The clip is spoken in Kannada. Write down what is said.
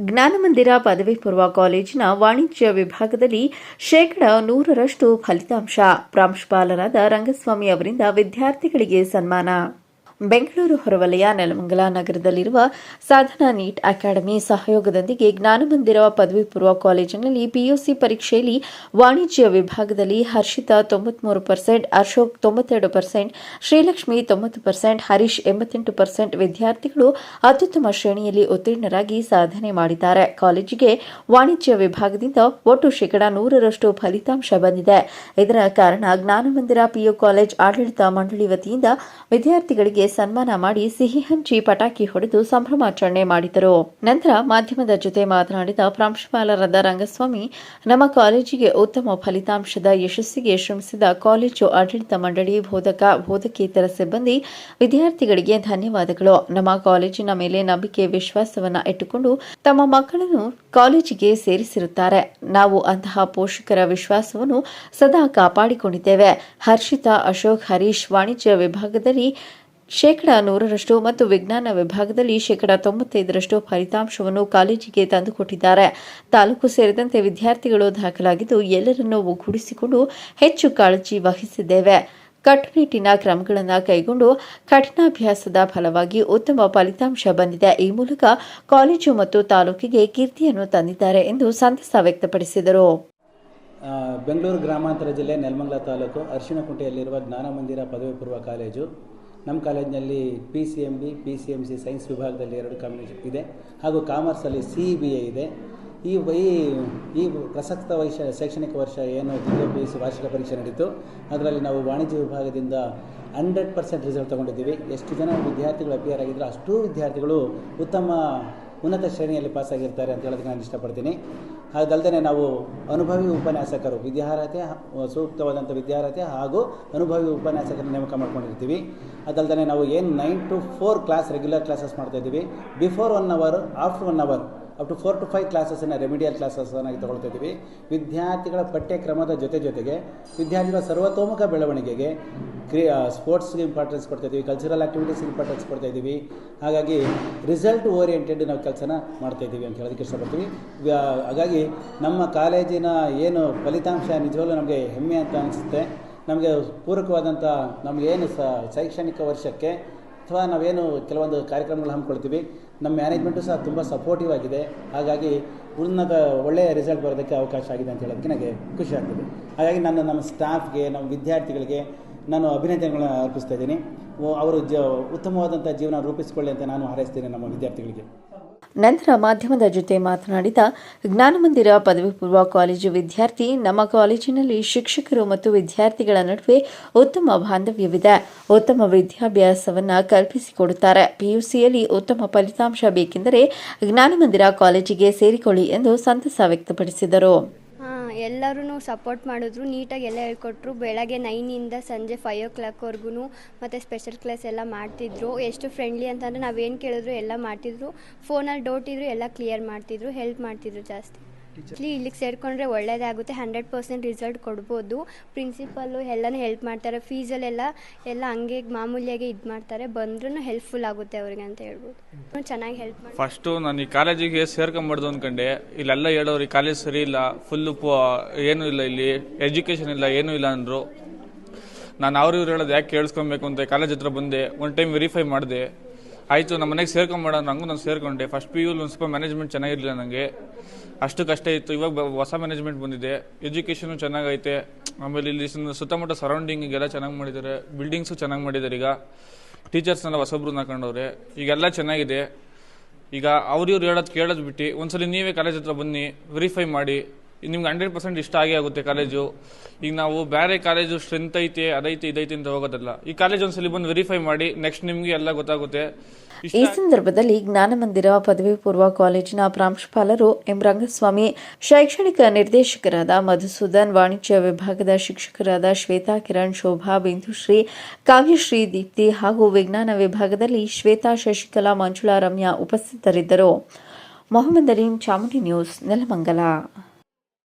ಜ್ಞಾನಮಂದಿರ ಪದವಿ ಪೂರ್ವ ಕಾಲೇಜಿನ ವಾಣಿಜ್ಯ ವಿಭಾಗದಲ್ಲಿ ಶೇಕಡ ನೂರರಷ್ಟು ಫಲಿತಾಂಶ. ಪ್ರಾಂಶುಪಾಲರಾದ ರಂಗಸ್ವಾಮಿ ಅವರಿಂದ ವಿದ್ಯಾರ್ಥಿಗಳಿಗೆ ಸನ್ಮಾನ. ಬೆಂಗಳೂರು ಹೊರವಲಯ ನೆಲಮಂಗಲ ನಗರದಲ್ಲಿರುವ ಸಾಧನಾ ನೀಟ್ ಅಕಾಡೆಮಿ ಸಹಯೋಗದೊಂದಿಗೆ ಜ್ಞಾನಮಂದಿರ ಪದವಿ ಪೂರ್ವ ಕಾಲೇಜಿನಲ್ಲಿ ಪಿಯುಸಿ ಪರೀಕ್ಷೆಯಲ್ಲಿ ವಾಣಿಜ್ಯ ವಿಭಾಗದಲ್ಲಿ ಹರ್ಷಿತಾ ತೊಂಬತ್ಮೂರು ಪರ್ಸೆಂಟ್, ಅಶೋಕ್ ತೊಂಬತ್ತೆರಡು ಪರ್ಸೆಂಟ್, ಶ್ರೀಲಕ್ಷ್ಮಿ ತೊಂಬತ್ತು ಪರ್ಸೆಂಟ್, ಹರೀಶ್ ಎಂಬತ್ತೆಂಟು ಪರ್ಸೆಂಟ್ ವಿದ್ಯಾರ್ಥಿಗಳು ಅತ್ಯುತ್ತಮ ಶ್ರೇಣಿಯಲ್ಲಿ ಉತ್ತೀರ್ಣರಾಗಿ ಸಾಧನೆ ಮಾಡಿದ್ದಾರೆ. ಕಾಲೇಜಿಗೆ ವಾಣಿಜ್ಯ ವಿಭಾಗದಿಂದ ಒಟ್ಟು ಶೇಕಡಾ ನೂರರಷ್ಟು ಫಲಿತಾಂಶ ಬಂದಿದೆ. ಇದರ ಕಾರಣ ಜ್ಞಾನಮಂದಿರ ಪಿಯು ಕಾಲೇಜ್ ಆಡಳಿತ ಮಂಡಳಿ ವತಿಯಿಂದ ವಿದ್ಯಾರ್ಥಿಗಳಿಗೆ ಸನ್ಮಾನ ಮಾಡಿ ಸಿಹಿ ಹಂಚಿ ಪಟಾಕಿ ಹೊಡೆದು ಸಂಭ್ರಮಾಚರಣೆ ಮಾಡಿದರು. ನಂತರ ಮಾಧ್ಯಮದ ಜೊತೆ ಮಾತನಾಡಿದ ಪ್ರಾಂಶುಪಾಲರಾದ ರಂಗಸ್ವಾಮಿ, ನಮ್ಮ ಕಾಲೇಜಿಗೆ ಉತ್ತಮ ಫಲಿತಾಂಶದ ಯಶಸ್ಸಿಗೆ ಶ್ರಮಿಸಿದ ಕಾಲೇಜು ಆಡಳಿತ ಮಂಡಳಿ ಬೋಧಕ, ಬೋಧಕೇತರ ಸಿಬ್ಬಂದಿ, ವಿದ್ಯಾರ್ಥಿಗಳಿಗೆ ಧನ್ಯವಾದಗಳು. ನಮ್ಮ ಕಾಲೇಜಿನ ಮೇಲೆ ನಂಬಿಕೆ, ವಿಶ್ವಾಸವನ್ನ ಇಟ್ಟುಕೊಂಡು ತಮ್ಮ ಮಕ್ಕಳನ್ನು ಕಾಲೇಜಿಗೆ ಸೇರಿಸಿರುತ್ತಾರೆ. ನಾವು ಅಂತಹ ಪೋಷಕರ ವಿಶ್ವಾಸವನ್ನು ಸದಾ ಕಾಪಾಡಿಕೊಂಡಿದ್ದೇವೆ. ಹರ್ಷಿತಾ, ಅಶೋಕ್, ಹರೀಶ್ ವಾಣಿಜ್ಯ ವಿಭಾಗದಲ್ಲಿ ಶೇಕಡ ನೂರರಷ್ಟು ಮತ್ತು ವಿಜ್ಞಾನ ವಿಭಾಗದಲ್ಲಿ ಶೇಕಡ ತೊಂಬತ್ತೈದರಷ್ಟು ಫಲಿತಾಂಶವನ್ನು ಕಾಲೇಜಿಗೆ ತಂದುಕೊಟ್ಟಿದ್ದಾರೆ. ತಾಲೂಕು ಸೇರಿದಂತೆ ವಿದ್ಯಾರ್ಥಿಗಳು ದಾಖಲಾಗಿದ್ದು, ಎಲ್ಲರನ್ನೂ ಒಗ್ಗೂಡಿಸಿಕೊಂಡು ಹೆಚ್ಚು ಕಾಳಜಿ ವಹಿಸಿದ್ದೇವೆ. ಕಟ್ಟುನಿಟ್ಟಿನ ಕ್ರಮಗಳನ್ನು ಕೈಗೊಂಡು ಕಠಿಣಾಭ್ಯಾಸದ ಫಲವಾಗಿ ಉತ್ತಮ ಫಲಿತಾಂಶ ಬಂದಿದೆ. ಈ ಮೂಲಕ ಕಾಲೇಜು ಮತ್ತು ತಾಲೂಕಿಗೆ ಕೀರ್ತಿಯನ್ನು ತಂದಿದ್ದಾರೆ ಎಂದು ಸಂತಸ ವ್ಯಕ್ತಪಡಿಸಿದರು. ಬೆಂಗಳೂರು ಗ್ರಾಮಾಂತರ ಜಿಲ್ಲೆ ನೆಲಮಂಗಲ ತಾಲೂಕು ಅರಿಶಿಣಕುಂಟೆಯಲ್ಲಿರುವ ಜ್ಞಾನಮಂದಿರ ಪದವಿ ಪೂರ್ವ ಕಾಲೇಜು. ನಮ್ಮ ಕಾಲೇಜಿನಲ್ಲಿ P C M B P C M C science ವಿಭಾಗದಲ್ಲಿ ಎರಡು ಕಾಂಬಿನೇಷನ್ ಇದೆ. ಹಾಗೂ ಕಾಮರ್ಸಲ್ಲಿ ಸಿ ಇ ಬಿ ಎ ಇದೆ. ಈ ಈ ಪ್ರಸಕ್ತ ವೈಶ ಶೈಕ್ಷಣಿಕ ವರ್ಷ ಏನು ದ್ವಿತೀಯ ಪಿ ಯು ಸಿ ವಾರ್ಷಿಕ ಪರೀಕ್ಷೆ ನಡೀತು. ಅದರಲ್ಲಿ ನಾವು ವಾಣಿಜ್ಯ ವಿಭಾಗದಿಂದ ಹಂಡ್ರೆಡ್ ಪರ್ಸೆಂಟ್ ರಿಸಲ್ಟ್ ತೊಗೊಂಡಿದ್ದೀವಿ. ಎಷ್ಟು ಜನ ವಿದ್ಯಾರ್ಥಿಗಳು ಅಪಿಯರ್ ಆಗಿದ್ರು ಅಷ್ಟೂ ವಿದ್ಯಾರ್ಥಿಗಳು ಉತ್ತಮ ಉನ್ನತ ಶ್ರೇಣಿಯಲ್ಲಿ ಪಾಸಾಗಿರ್ತಾರೆ ಅಂತ ಹೇಳೋದಕ್ಕೆ ನಾನು ಇಷ್ಟಪಡ್ತೀನಿ. ಅದಲ್ಲದೆ ನಾವು ಅನುಭವಿ ಉಪನ್ಯಾಸಕರು, ವಿದ್ಯಾರ್ಹತೆ, ಸೂಕ್ತವಾದಂಥ ವಿದ್ಯಾರ್ಹತೆ ಹಾಗೂ ಅನುಭವಿ ಉಪನ್ಯಾಸಕರನ್ನು ನೇಮಕ ಮಾಡ್ಕೊಂಡಿರ್ತೀವಿ. ಅದಲ್ಲದೆ ನಾವು ಏನು nine to four class regular classes ಮಾಡ್ತಾಯಿದ್ದೀವಿ before one hour after one hour up to four to five ಕ್ಲಾಸಸನ್ನು remedial ಕ್ಲಾಸಸ್ಸನ್ನಾಗಿ ತಗೊಳ್ತಾ ಇದ್ದೀವಿ. ವಿದ್ಯಾರ್ಥಿಗಳ ಪಠ್ಯಕ್ರಮದ ಜೊತೆ ಜೊತೆಗೆ ವಿದ್ಯಾರ್ಥಿಗಳ ಸರ್ವತೋಮುಖ ಬೆಳವಣಿಗೆಗೆ ಕ್ರೀ ಸ್ಪೋರ್ಟ್ಸ್ಗೆ ಇಂಪಾರ್ಟೆನ್ಸ್ ಕೊಡ್ತಾ ಇದ್ದೀವಿ. ಕಲ್ಚರಲ್ ಆ್ಯಕ್ಟಿವಿಟೀಸ್ಗೆ ಇಂಪಾರ್ಟೆನ್ಸ್ ಕೊಡ್ತಾ ಇದ್ದೀವಿ. ಹಾಗಾಗಿ ರಿಸಲ್ಟ್ ಓರಿಯೆಂಟೆಡ್ ನಾವು ಕೆಲಸನ ಮಾಡ್ತಾ ಇದ್ದೀವಿ ಅಂತ ಹೇಳೋದಕ್ಕೆ ಇಷ್ಟಪಡ್ತೀವಿ. ಹಾಗಾಗಿ ನಮ್ಮ ಕಾಲೇಜಿನ ಏನು ಫಲಿತಾಂಶ ನಿಜವಾಗ್ಲೂ ನಮಗೆ ಹೆಮ್ಮೆ ಅಂತ ಅನಿಸುತ್ತೆ. ನಮಗೆ ಪೂರಕವಾದಂಥ ನಮಗೇನು ಸ, ಶೈಕ್ಷಣಿಕ ವರ್ಷಕ್ಕೆ ಅಥವಾ ನಾವೇನು ಕೆಲವೊಂದು ಕಾರ್ಯಕ್ರಮಗಳು ಹಮ್ಮಿಕೊಳ್ತೀವಿ, ನಮ್ಮ ಮ್ಯಾನೇಜ್ಮೆಂಟು ಸಹ ತುಂಬ ಸಪೋರ್ಟಿವ್ ಆಗಿದೆ. ಹಾಗಾಗಿ ಉನ್ನತ, ಒಳ್ಳೆಯ ರಿಸಲ್ಟ್ ಬರೋದಕ್ಕೆ ಅವಕಾಶ ಆಗಿದೆ ಅಂತ ಹೇಳೋದಕ್ಕೆ ನನಗೆ ಖುಷಿ ಆಗ್ತದೆ. ಹಾಗಾಗಿ ನಾನು ನಮ್ಮ ಸ್ಟಾಫ್ಗೆ ನಮ್ಮ ವಿದ್ಯಾರ್ಥಿಗಳಿಗೆ ನಾನು ಅಭಿನಂದನೆಗಳನ್ನ ಅರ್ಪಿಸ್ತಾ ಇದ್ದೀನಿ. ಅವರು ಜ ಉತ್ತಮವಾದಂಥ ಜೀವನ ರೂಪಿಸಿಕೊಳ್ಳಿ ಅಂತ ನಾನು ಹಾರೈಸ್ತೇನೆ ನಮ್ಮ ವಿದ್ಯಾರ್ಥಿಗಳಿಗೆ. ನಂತರ ಮಾಧ್ಯಮದ ಜೊತೆ ಮಾತನಾಡಿದ ಜ್ಞಾನಮಂದಿರ ಪದವಿ ಪೂರ್ವ ಕಾಲೇಜು ವಿದ್ಯಾರ್ಥಿ, ನಮ್ಮ ಕಾಲೇಜಿನಲ್ಲಿ ಶಿಕ್ಷಕರು ಮತ್ತು ವಿದ್ಯಾರ್ಥಿಗಳ ನಡುವೆ ಉತ್ತಮ ಬಾಂಧವ್ಯವಿದೆ. ಉತ್ತಮ ವಿದ್ಯಾಭ್ಯಾಸವನ್ನು ಕಲ್ಪಿಸಿಕೊಡುತ್ತಾರೆ. ಪಿಯುಸಿಯಲ್ಲಿ ಉತ್ತಮ ಫಲಿತಾಂಶ ಬೇಕೆಂದರೆ ಜ್ಞಾನಮಂದಿರ ಕಾಲೇಜಿಗೆ ಸೇರಿಕೊಳ್ಳಿ ಎಂದು ಸಂತಸ ವ್ಯಕ್ತಪಡಿಸಿದರು. ಎಲ್ಲರೂ ಸಪೋರ್ಟ್ ಮಾಡಿದ್ರು, ನೀಟಾಗಿ ಎಲ್ಲ ಹೇಳ್ಕೊಟ್ರು. ಬೆಳಗ್ಗೆ ನೈನಿಂದ ಸಂಜೆ ಫೈವ್ ಓ ಕ್ಲಾಕ್ವರೆಗೂ ಮತ್ತು ಸ್ಪೆಷಲ್ ಕ್ಲಾಸ್ ಎಲ್ಲ ಮಾಡ್ತಿದ್ರು. ಎಷ್ಟು ಫ್ರೆಂಡ್ಲಿ ಅಂತಂದರೆ ನಾವೇನು ಕೇಳಿದ್ರು ಎಲ್ಲ ಮಾಡ್ತಿದ್ರು. ಫೋನಲ್ಲಿ ಡೌಟ್ ಇದ್ರು, ಎಲ್ಲ ಕ್ಲಿಯರ್ ಮಾಡ್ತಿದ್ರು ಹೆಲ್ಪ್ ಮಾಡ್ತಿದ್ರು ಜಾಸ್ತಿ. ಇಲ್ಲಿ ಇಲ್ಲಿಗೆ ಸೇರಿಕೊಂಡ್ರೆ ಒಳ್ಳೇದಾಗುತ್ತೆ ಹಂಡ್ರೆಡ್ ಪರ್ಸೆಂಟ್ ರಿಸಲ್ಟ್ ಕೊಡ್ಬೋದು. ಪ್ರಿನ್ಸಿಪಲ್ಲು ಎಲ್ಲನೂ ಹೆಲ್ಪ್ ಮಾಡ್ತಾರೆ ಫೀಸಲ್ಲೆಲ್ಲ ಎಲ್ಲ ಹಂಗೆ ಮಾಮೂಲಿಯಾಗಿ ಇದು ಮಾಡ್ತಾರೆ ಬಂದ್ರೂ ಹೆಲ್ಪ್ಫುಲ್ ಆಗುತ್ತೆ ಅವ್ರಿಗೆ ಅಂತ ಹೇಳ್ಬೋದು. ಚೆನ್ನಾಗಿ ಹೆಲ್ಪ್ ಮಾಡಿ ಫಸ್ಟು ನಾನು ಈ ಕಾಲೇಜಿಗೆ ಸೇರ್ಕೊಂಬಾರ್ದು ಅಂದ್ಕೊಂಡೆ ಇಲ್ಲೆಲ್ಲ ಹೇಳೋರು ಈ ಕಾಲೇಜ್ ಸರಿ ಇಲ್ಲ ಫುಲ್ಲು ಪೋ ಏನೂ ಇಲ್ಲ ಇಲ್ಲಿ ಎಜುಕೇಷನ್ ಇಲ್ಲ ಏನೂ ಇಲ್ಲ ಅಂದರು. ನಾನು ಅವ್ರು ಇವ್ರು ಹೇಳೋದು ಯಾಕೆ ಕೇಳಿಸ್ಕೊಬೇಕು ಅಂತ ಕಾಲೇಜ್ ಹತ್ರ ಬಂದೆ ಒನ್ ಟೈಮ್ ವೆರಿಫೈ ಮಾಡಿದೆ. ಆಯಿತು, ನಮ್ಮ ಮನೆಗೆ ಸೇರ್ಕೊಂಬೋಣ ನಂಗೂ ನಾನು ಸೇರ್ಕೊಂಡೆ. ಫಸ್ಟ್ ಪಿ ಯುಲಿ ಒಂದು ಸ್ವಲ್ಪ ಮ್ಯಾನೇಜ್ಮೆಂಟ್ ಚೆನ್ನಾಗಿರಲಿಲ್ಲ ನನಗೆ ಅಷ್ಟು ಕಷ್ಟ ಇತ್ತು. ಇವಾಗ ಹೊಸ ಮ್ಯಾನೇಜ್ಮೆಂಟ್ ಬಂದಿದೆ. ಎಜುಕೇಷನು ಚೆನ್ನಾಗೈತೆ. ಆಮೇಲೆ ಇಲ್ಲಿ ಸುತ್ತ- ಸುತ್ತಮುತ್ತ ಸರೌಂಡಿಂಗಿಗೆಲ್ಲ ಚೆನ್ನಾಗಿ ಮಾಡಿದ್ದಾರೆ ಬಿಲ್ಡಿಂಗ್ಸು ಚೆನ್ನಾಗಿ ಮಾಡಿದ್ದಾರೆ ಈಗ. ಟೀಚರ್ಸ್ನೆಲ್ಲ ಹೊಸೊಬ್ರನ್ನ ಹಾಕೊಂಡವ್ರೆ. ಈಗೆಲ್ಲ ಚೆನ್ನಾಗಿದೆ. ಈಗ ಅವ್ರು ಇವ್ರು ಹೇಳೋದು ಕೇಳೋದು ಬಿಟ್ಟು ಒಂದ್ಸಲಿ ನೀವೇ ಕಾಲೇಜ್ ಹತ್ರ ಬನ್ನಿ ವೆರಿಫೈ ಮಾಡಿ. ನಿಮ್ಗೆ ಹಂಡ್ರೆಡ್ ಪರ್ಸೆಂಟ್ ಇಷ್ಟ ಆಗೇ ಆಗುತ್ತೆ ಕಾಲೇಜು. ಈಗ ನಾವು ಬೇರೆ ಕಾಲೇಜು ಸ್ಟ್ರೆಂತ್ ಐತೆ, ಅದೈತೆ, ಇದೈತೆ ಅಂತ ಹೋಗೋದಲ್ಲ. ಈ ಕಾಲೇಜ್ ಒಂದ್ಸಲಿ ಬಂದು ವೆರಿಫೈ ಮಾಡಿ ನೆಕ್ಸ್ಟ್ ನಿಮ್ಗೆ ಎಲ್ಲ ಗೊತ್ತಾಗುತ್ತೆ. ಈ ಸಂದರ್ಭದಲ್ಲಿ ಜ್ಞಾನ ಮಂದಿರ ಪದವಿ ಪೂರ್ವ ಕಾಲೇಜಿನ ಪ್ರಾಂಶುಪಾಲರು ಎಂ ರಂಗಸ್ವಾಮಿ, ಶೈಕ್ಷಣಿಕ ನಿರ್ದೇಶಕರಾದ ಮಧುಸೂದನ್, ವಾಣಿಜ್ಯ ವಿಭಾಗದ ಶಿಕ್ಷಕರಾದ ಶ್ವೇತಾ ಕಿರಣ್, ಶೋಭಾ ಬಿಂದುಶ್ರೀ, ಕಾವ್ಯಶ್ರೀ ದೀಪ್ತಿ ಹಾಗೂ ವಿಜ್ಞಾನ ವಿಭಾಗದಲ್ಲಿ ಶ್ವೇತಾ ಶಶಿಕಲಾ, ಮಂಜುಳಾ ರಮ್ಯಾ ಉಪಸ್ಥಿತರಿದ್ದರು. ಮೊಹಮ್ಮದ್ ಅಲೀಂ, ಚಾಮುಂಡಿ ನ್ಯೂಸ್, ನೆಲಮಂಗಲ.